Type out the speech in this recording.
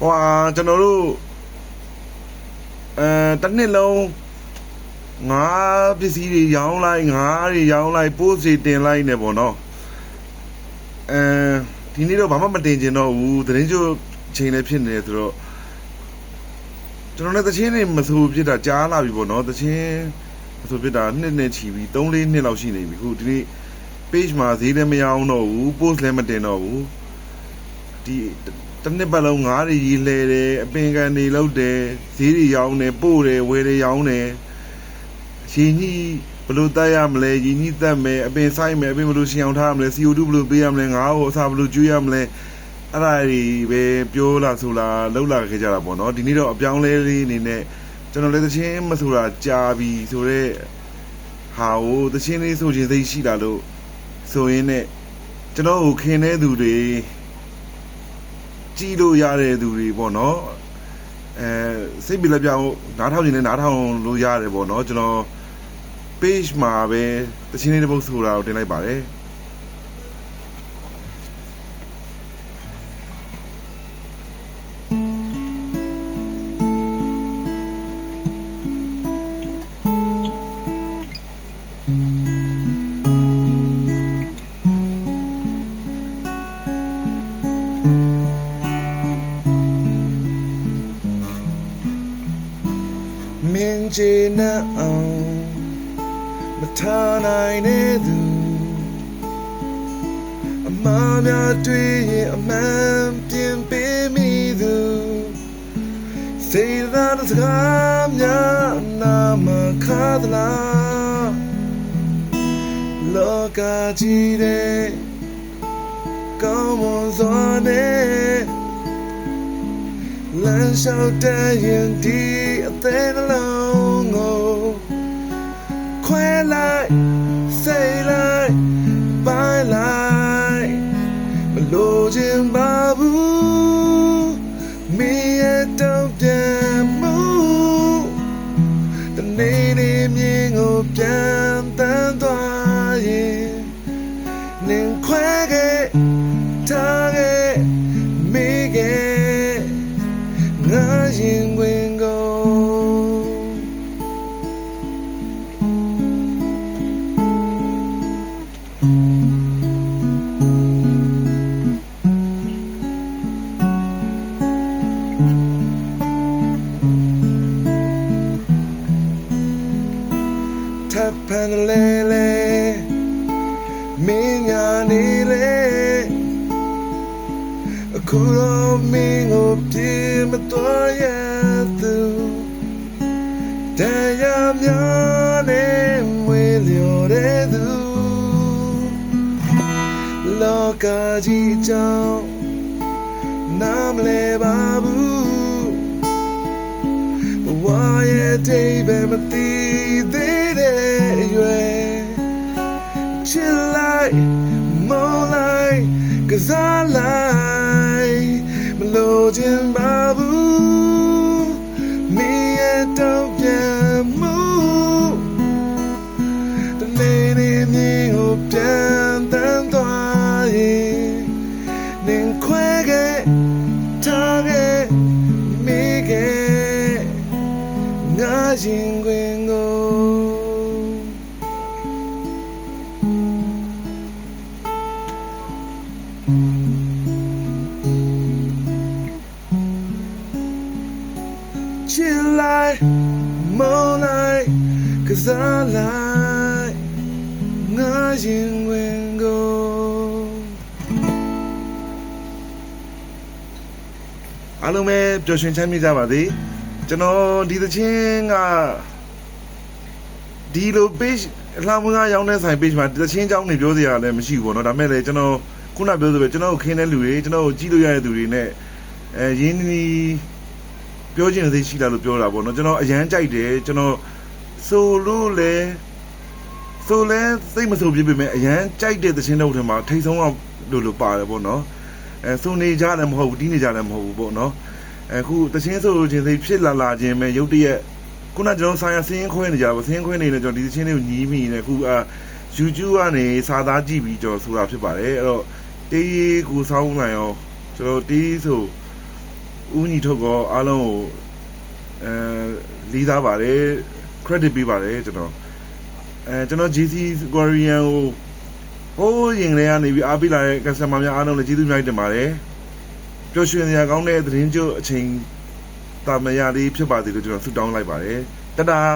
ဟိုဟာကျွန်တော်တို့အဲတစ်နှစ်လုံးငါးပစ္စည်းတွေရောင်းလိုက်ငါးတွေရောင်းလိုက်ပို့စီတင်လိုက်နေပေါ့နော်အဲဒီနေ့တော့ဘာမှမတင်ကျင်တော့ဘူးသတင်းကျိုးချိန်လည်းဖြစ်နေတယ်ဆိုတော့ကျွန်တော်လည်းသချင်းတွေမဆိုဖြစ်တာကြားလာပြီပေါ့နော်သချင်းမဆိုဖြစ်တာနှစ်နှစ်ချီပြီ3 4နှစ်လောက်ရှိနေပြီခုဒီနေ့ page မှာဈေးလည်းမရောင်းတော့ဘူး post လည်းမတင်တော့ဘူးဒီ တစ်နှစ်ပတ်လုံးငါးတွေရီလဲတယ်အပင်ကန်တွေလောက်တယ်ဈေးတွေရောင်းတယ်ပို့တယ်ဝယ်တယ်ရောင်းတယ်ရှင်ကြီးဘယ်လို့တတ်ရမလဲရင်းကြီးတတ်မယ်အပင်ဆိုင်မယ်အပင်ဘယ်လို့ရှင်အောင်ထားရမလဲ CO2 ဘယ်လို့ပေးရမလဲငါ့ကိုအစာဘယ်လို့ကျွေးရမလဲအဲ့ဒါတွေပဲပြောလာဆိုလာလောက်လာခဲ့ကြတာပေါ့နော်ဒီနေ့တော့အပြောင်းလဲလေးအနေနဲ့ကျွန်တော်လည်းသချင်းမဆိုတာကြာပြီဆိုတော့ဟာဟိုသချင်းလေးဆိုခြင်းသိရှိလာလို့ဆိုရင်ねကျွန်တော်ကိုခင်တဲ့သူတွေ ကြည်လို့ရတဲ့သူတွေပေါ့နော်အဲစိတ်ပြလက်ပြောင်းနားထောင်နေလဲနားထောင်လို့ရတယ်ပေါ့နော်ကျွန်တော် page မှာပဲတချင်းလေးတစ်ပုတ်ဆိုတာကိုတင်လိုက်ပါတယ် မင်းချေနှံ့အောင်မထားနိုင်တဲ့သူအမှားများတွေ့ရင်အမှန်ပြင်ပေးမိသူစေသာစကားများနာမခါသလားလောကကြီးတဲ့ကောင်းမွန်စွာနဲ့ လမ်းလျှောက်တဲ့ရင်ဒီအသေးနှလုံးကိုခွဲလိုက်စိတ်လိုက်ပိုင်းလိုက်မလို့ခြင်းပါဘူးမင်းရဲ့တောင်းပြန်မှုတနေ့နေ့မြင်ကိုပြန်တန်းသွား ငါရင်ခွင်ကိုထပ်ဖန်လဲလဲမင်းညာနေလဲ အခုတော့မင်းကိုပြေမတော်ရသူတရားများနဲ့မွေလျော်တဲ့သူလောကကြီးကြောင့်နားမလဲပါဘူးဘဝရဲ့တိတ်ပဲမသိသေးတဲ့အရွယ်ချစ်လိုက်မောင်းလိုက်ကစားလိုက်မလို့ ခြင်းပါဘူးမင်းရဲ့တောင်းပြန်မှုတနေ့နေ့မြင်ကိုပြန်တန်းသွားရင်နင်ခွဲခဲ့ထားခဲ့မိခဲ့ငါရင် ချစ်လိုက်မောင်းလိုက်ကစားလိုက်ငါရင်ဝင်ကိုအားလုံးပဲပျော်ရွှင်ချမ်းမြေ့ကြပါစေကျွန်တော်ဒီသချင်းကဒီလို page အလှမွေးကားရောင်းတဲ့ဆိုင် page မှာဒီသချင်းအကြောင်းတွေပြောစရာလည်းမရှိဘူးပေါ့နော်ဒါမဲ့လည်းကျွန်တော်ခုနပြောသလိုပဲကျွန်တော်ကိုခင်းတဲ့လူတွေကျွန်တော်ကိုကြည့်လို့ရတဲ့သူတွေနဲ့အဲရင်းနှီး ပြောချင်စိတ်ရှိလာလို့ပြောတာပေါ့နော်ကျွန်တော်အရန်ကြိုက်တယ်ကျွန်တော်ဆိုလို့လဲဆိုလဲစိတ်မဆိုပြပြမယ်အရန်ကြိုက်တဲ့သချင်းတို့ထဲမှာထိတ်ဆုံးအောင်လို့လို့ပါတယ်ပေါ့နော်အဲဆိုနေကြလည်းမဟုတ်ဘူးတီးနေကြလည်းမဟုတ်ဘူးပေါ့နော်အခုသချင်းဆိုလို့ချင်းစိတ်ဖြစ်လာလာခြင်းပဲရုတ်တရက်ခုနကျွန်တော်ဆိုင်ရစင်းခွဲနေကြပါစင်းခွဲနေတယ်ကျွန်တော်ဒီသချင်းလေးကိုညီးမိနေအခုအာ YouTube ကနေစာသားကြည့်ပြီးကျွန်တော်ဆိုတာဖြစ်ပါတယ်အဲ့တော့တေးကိုစောင်းနိုင်အောင်ကျွန်တော်တေးဆို ဦးညီထုတ်ကောအားလုံးကိုအဲလီးသားပါတယ် credit ပေးပါတယ်ကျွန်တော်အဲကျွန်တော် GC Korean ကိုဟိုးရင်လေးကနေပြီးအားပေးလာတဲ့ customer များအားလုံးလည်းကျေးဇူးများတင်ပါတယ်ပျော်ရွှင်စရာကောင်းတဲ့သတင်းကြိုအချိန်တာမရလေးဖြစ်ပါသေးလို့ကျွန်တော်ဆုတောင်းလိုက်ပါတယ်တတား